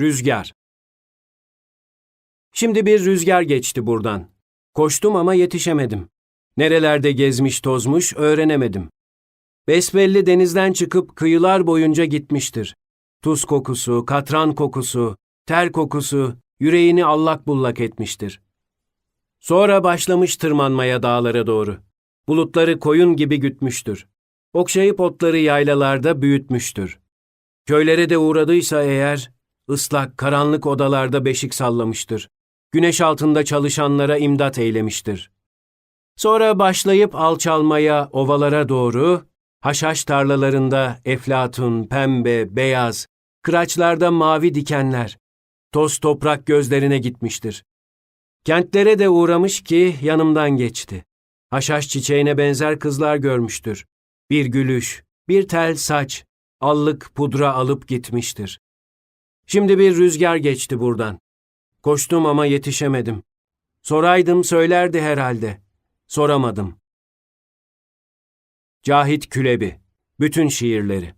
Rüzgar. Şimdi bir rüzgar geçti buradan. Koştum ama yetişemedim. Nerelerde gezmiş tozmuş öğrenemedim. Besbelli denizden çıkıp kıyılar boyunca gitmiştir. Tuz kokusu, katran kokusu, ter kokusu yüreğini allak bullak etmiştir. Sonra başlamış tırmanmaya dağlara doğru. Bulutları koyun gibi gütmüştür. Okşayıp otları yaylalarda büyütmüştür. Köylere de uğradıysa eğer, ıslak, karanlık odalarda beşik sallamıştır. Güneş altında çalışanlara imdat eylemiştir. Sonra başlayıp alçalmaya ovalara doğru, haşhaş tarlalarında eflatun, pembe, beyaz, kıraçlarda mavi dikenler, toz toprak gözlerine gitmiştir. Kentlere de uğramış ki yanımdan geçti. Haşhaş çiçeğine benzer kızlar görmüştür. Bir gülüş, bir tel saç, allık pudra alıp gitmiştir. Şimdi bir rüzgar geçti buradan. Koştum ama yetişemedim. Soraydım söylerdi herhalde. Soramadım. Cahit Külebi Bütün şiirleri